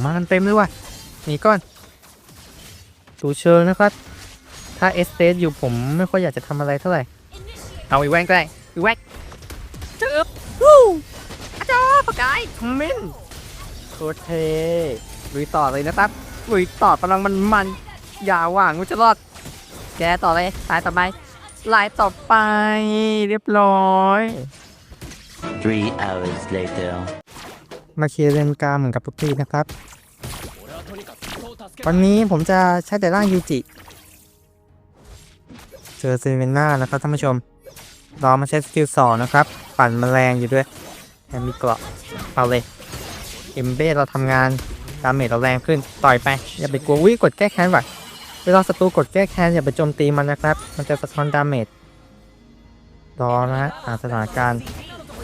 หมากันเต็มเลยว่ะหนีก่อนดูเชิงนะครับ ถ้าเอสเตสอยู่ผมไม่ค่อยอยากจะทำอะไรเท่าไหร่ เอาอีแว่นก็ได้อีแว่นจึ๊บวู้อาจารย์ปากกายคอมเมนต์โคตรเท่ลุยต่อเลยนะครับลุยต่อพลังมันมันๆอย่าหว่างว่าจะรอด แกต่อเลยลายต่อไปลายต่อไปเรียบร้อย Three hours later. มาเคลียร์เลนกลางเหมือนกับทุกทีนะครับ วันนี้ผมจะใช้แต่ร่างยูจิเจอเซเวนน่านะครับท่านผู้ชมรอมาใช้สกิลสองนะครับ ปั่นแมลงอยู่ด้วยแถมมีเกราะเอาเลยเอ็มเบ้เราทำงานดาเมจเราแรงขึ้นต่อยไป อย่าไปกลัววิกดแก้แค้นว่ะเวลาศัตรูกดแก้แค้นอย่าไปโจมตีมันนะครับ มันจะสะท้อนดาเมจรอนะฮะสถานการณ์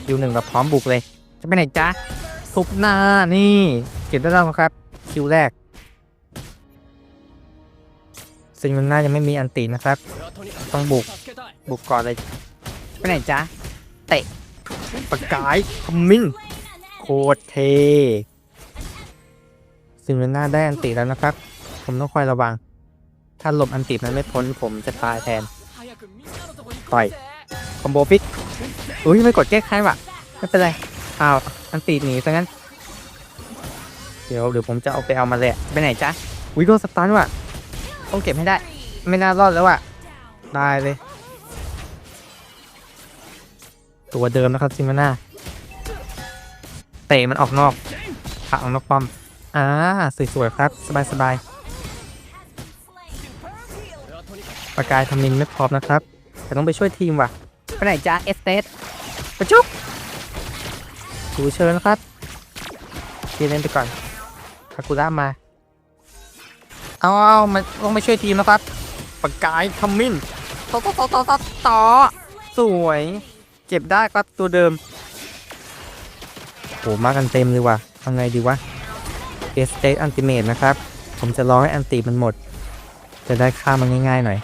ยูหนึ่งเราพร้อมบุกเลย จะไปไหนจ๊ะ ทุบหน้านี่เก็บได้แล้วครับ คิวแรกซิงมันน่ายังไม่มีอันตีนะครับ ต้องบุก บุกก่อนเลยไปไหนจ๊ะ เตะปากกายคอมมินโคตรเทซิงมันน่าได้อันตีแล้วนะครับ ผมต้องคอยระวัง ถ้าหลบอันตีนั้นไม่พ้นผมจะตายแทน ต่อย คอมโบฟิกอุ้ยไม่กดแก้ไขว่ะ ไม่เป็นไรอ้าว อันตีหนีซะงั้น เดี๋ยวเดี๋ยวผมจะเอาไปเอามาเลยอะไปไหนจ๊ะวิโดนสตันว่ะต้องเก็บให้ได้ ไม่น่ารอดแล้วว่ะตายเลย ตัวเดิมนะครับซิมาน่าเตะมันออกนอกผลักออกนอกป้อมอ่าสวยๆครับ สบายๆประกายทำมินไม่พร้อมนะครับแต่ต้องไปช่วยทีมว่ะไปไหนจ๊ะเอสเตสประจุบ ดูเชิญนะครับเกียร์เล่นไปก่อนคากุระมา เอาเอามาลงไปช่วยทีมนะครับปากกายทำมินต่อต่อต่อต่อต่อสวยเก็บได้ครับตัวเดิมโหมากันเต็มเลยว่ะทำไงดีวะเอสเต e อันติเมตนะครับ ผมจะรอให้อันติมันหมด จะได้ฆ่ามันง่ายๆหน่อย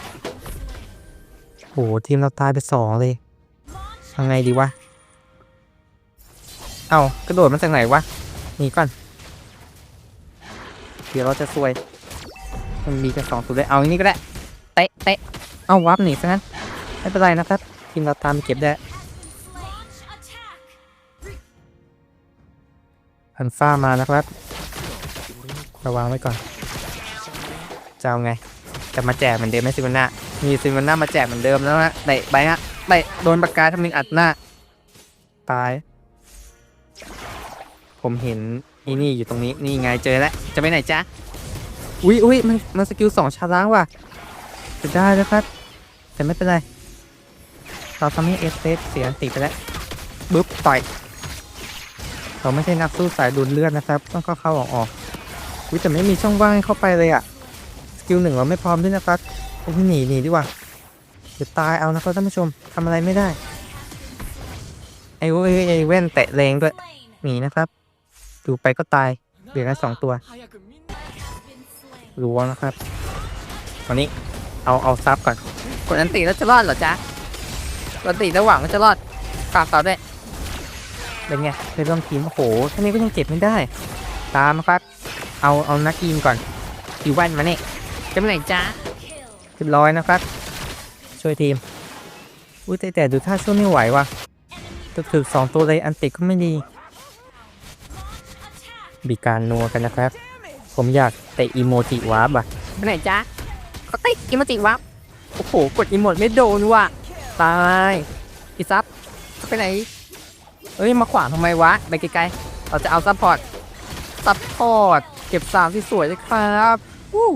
โหทีมเราตายไปสองเลยทำไงดีวะ เอากระโดดมาจากไหนวะหนีก่อนเดี๋ยวเราจะซวย มันมีแค่สองตัวเลยเอาอย่างนี้ก็ได้เตะเตะเอาวับหนีซะงั้นไม่เป็นไรนะครับทีมเราตามเก็บได้พันฟ้ามานะครับ ระวังไว้ก่อนจะเอาไงจะมาแจกเหมือนเดิมไหมซิวันน่ามีซิวันน่ามาแจกเหมือนเดิมแล้วนะเตะไปฮะเตะโดนปากกาทำมิงอัดหน้าตาย ผมเห็นนี่นี่อยู่ตรงนี้นี่ไงเจอแล้วจะไปไหนจ๊ะอุ้ยอุ้ยมันมันสกิลสองชาล้างว่ะจะได้แล้วครับ แต่ไม่เป็นไร เราทำให้เอสเตสเสียติไปแล้วบึ๊บต่อยเราไม่ใช่นักสู้สายดูดเลือดนะครับ ต้องเข้าเข้าออกออกอุ้ยแต่ไม่มีช่องว่างให้เข้าไปเลยอะสกิลหนึ่งเราไม่พร้อมด้วยนะครับผมหนีหนีดีกว่าเดี๋ยวตายเอานะครับท่านผู้ชมทำอะไรไม่ได้ไอ้เว้ยไอ้แว่นแตะแรงด้วยหนีนะครับ ดูไปก็ตายเหลือแค่สองตัวรู้นะครับวันนี้เอาเอาซับก่อนกดอันตีแล้วจะรอดเหรอจ๊ะกดอันตีแล้วหวังว่าจะรอดฝากต่อด้วยเป็นไงเคยร่วมทีมโอ้โหท่านี้ก็ยังเจ็บไม่ได้ ตามนะครับเอาเอานักกีมก่อนอีวันมาเนี่ยจะไปไหนจ๊ะเรียบร้อยนะครับ ช่วยทีมอุ้ยแต่แต่ดูท่าช่วยไม่ไหวว่ะตึกถึกสองตัวเลยอันติก็ไม่ดี มีการนัวกันนะครับ ผมอยากเตะอีโมจิวาร์ปอะไปไหนจ๊ะก็เตะอีโมจิวาร์ปโอ้โห กดอีโมจไม่โดนว่ะ ตายอีซับไปไหน เอ้ย มาขวางทำไมวะ ไปไกลๆ เราจะเอาซัพพอร์ต ซัพพอร์ต เก็บสามที่สวยเลยครับวู้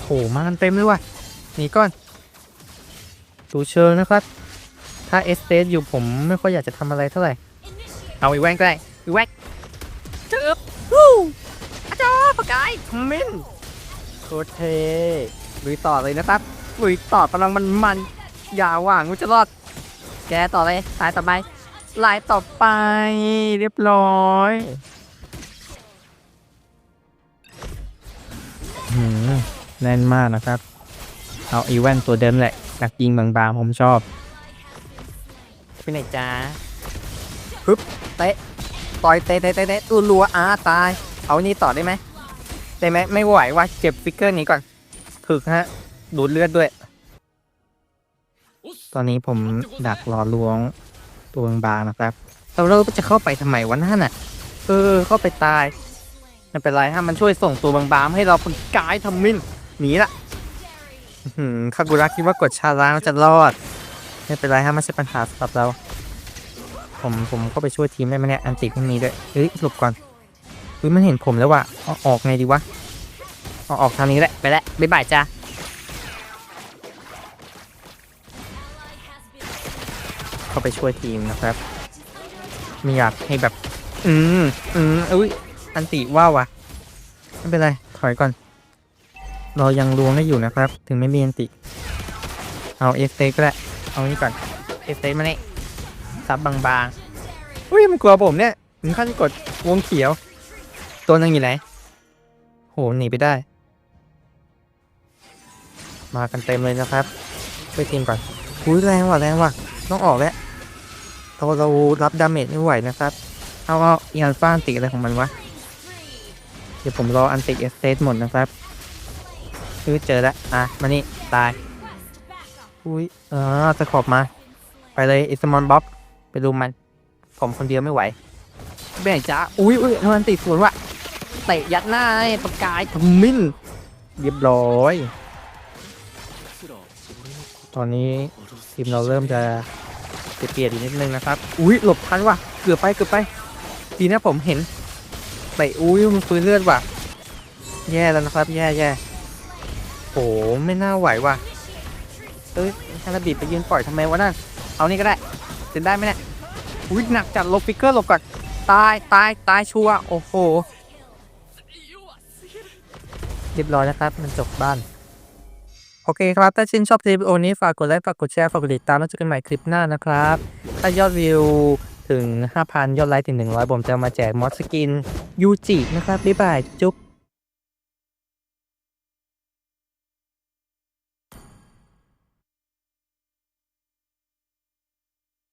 โหมากันเต็มเลยว่ะหนีก่อนดูเชิงนะครับ ถ้าเอสเตสอยู่ผมไม่ค่อยอยากจะทำอะไรเท่าไหร่ เอาอีแว่นก็ได้อีแว่ นจึ๊บวู้อาจารย์ปากกายคอมเมนต์โคตรเทลุยต่อเลยนะครับลุยต่อพลังมันมันๆอย่าหว่างว่าจะรอด แกต่อเลยลายต่อไปลายต่อไปเรียบร้อยหืมแน่นมากนะครับ เอาอีแวนตัวเดิมแหละ นักยิงบางๆผมชอบไปไหนจ้าปึ๊บเตะ ต่อยเตะเตะเตะเตะตัวรัวอาตาย เอานี่ต่อได้ไหมได้ไหมไม่ไหวว่าเก็บฟิกเกอร์นี้ก่อนถึกฮะ ดูดเลือดด้วย ตอนนี้ผมดักรอล้วงตัวบางๆนะครับเราเราจะเข้าไปทำไมวะนั่นน่ะ เออ เข้าไปตายไม่เป็นไรฮะมันช่วยส่งตัวบางๆให้เราคนกายทำมินหนีละคากุระคิดว่ากดชาล้างจะรอด ไม่เป็นไรฮะไม่ใช่ปัญหาสำหรับเรา ผมผมก็ไปช่วยทีมได้ไหมเนี่ยอันติพวกนี้ด้วยเฮ้ยหลบก่อนเฮ้ยมันเห็นผมแล้วว่ะเอาออกไงดีวะเอาออกทางนี้แหละไปแล้วบ๊ายบายจ้าเข้าไปช่วยทีมนะครับ ไม่อยากให้แบบ อืมอืมอุ้ยอันติว่าวะไม่เป็นไรถอยก่อน เรายังลวงได้อยู่นะครับ ถึงไม่มีอันติ เอาเอฟเตก็ได้เอานี่ก่อนเอฟเตมาเนี่ย ซับบางๆ อุ้ยมันกลัวผมเนี่ย ถึงขั้นกดวงเขียว ตัวนึงอยู่ไหน โหหนีไปได้ มากันเต็มเลยนะครับช่วยทีมก่อนอุ้ยแรงว่ะแรงว่ะ ต้องออกแล้วเราเรารับดาเมจไม่ไหวนะครับ เอาเอาอีอันฟ้าอันติอะไรของมันวะ เดี๋ยวผมรออันติเอสเตหมดนะครับคือเจอแล้ว อะ มานี่ ตาย อุ้ยเออจะขอบมา ไปเลยอิสมอนบ๊อบ ไปดูมัน ผมคนเดียวไม่ไหวไปไหนจ้าอุ้ยอุ้ยทำไมมันติดสวนวะเตะยัดหน้าไอ้ประกายทมินเรียบร้อย ตอนนี้ทีมเราเริ่มจะเปลี่ยนๆอีกนิดนึงนะครับ อุ้ยหลบทันว่ะ เกือบไปเกือบไป ดีนะผมเห็นเตะอุ้ยมันฟื้นเลือดว่ะ แย่แล้วนะครับ แย่แย่โอ้ไม่น่าไหวว่ะ เอ้ยฮาราบิดไปยืนปล่อยทำไมวะนั่น เอานี่ก็ได้เซ็นได้ไหมเนี่ย อุ้ยหนักจัดลบฟิกเกอร์หลบก่อนตายตายตายชัวโอ้โหเรียบร้อยนะครับ มันจบบ้าน โอเคครับ ถ้าชื่นชอบคลิปวิดีโอนี้ ฝากกดไลค์ฝากกดแชร์ฝากกดติดตามแล้วเจอกันใหม่คลิปหน้านะครับ ถ้ายอดวิวถึง 5,000 ยอดไลค์ถึง 100 ผมจะมาแจกมอสสกินยูจินะครับ บ๊ายบาย จุ๊บ